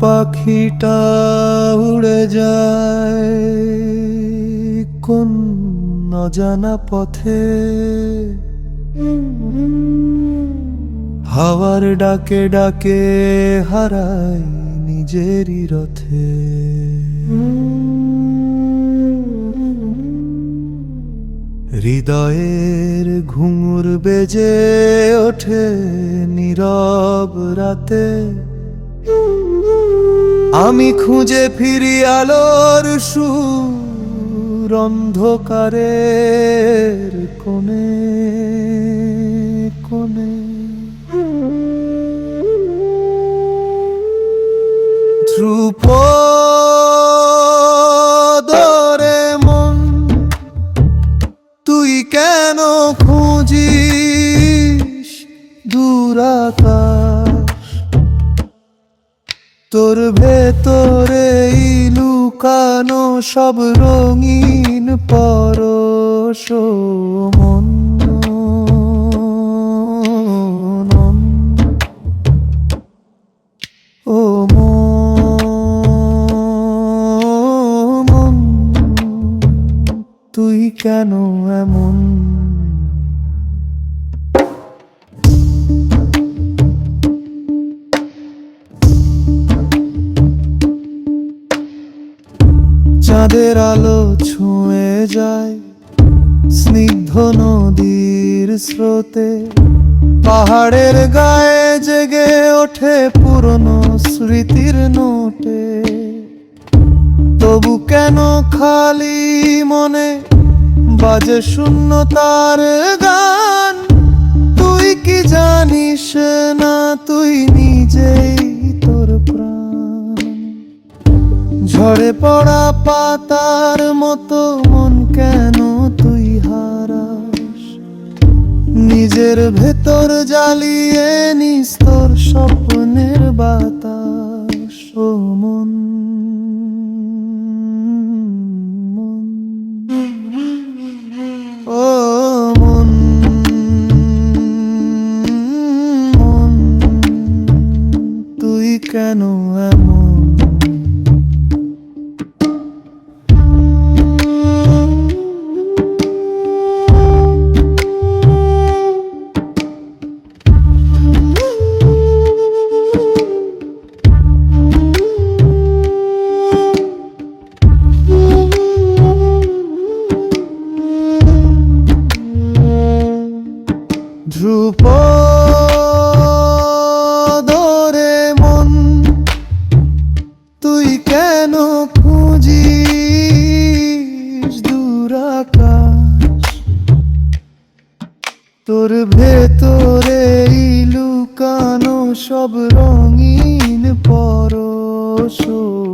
পাখিটা উড়ে যায়, কোন অজানা পথে? হাওয়ার ডাকে ডাকে হারাই নিজেরই রথে। হৃদয়ের ঘুঙুর বেজে ওঠে নীরব রাতে। আমি খুঁজে ফিরি আলোর সুর অন্ধকারের কোণে কোণে। ধ্রুপদরে মন তুই কেন খুঁজিস দূরাকাশ তোর ভেতরে লুকানো সব রঙিন পরশ মন। তুই কেন এমন? চাঁদের আলো ছুঁয়ে যায়। স্নিগ্ধ নদীর স্রোতে পাহাড়ের গায়ে জেগে ওঠে পুরনো স্মৃতির নোটে। তবু কেন খালি মনে বাজে শূন্য তার গান? তুই কি জানিস না, তুই নিজেই ঝরে পড়া পাতার মতো মন কেন তুই হারাস? নিজের ভেতর জ্বালিয়ে নিস্তর স্বপ্নের বাতাস। ও মন কেন এমন ধ্রুপদ ধরে মন তুই কেন খুঁজিস দুরাকাশ? তোর ভেতরে লুকানো সব রঙিন পরশু।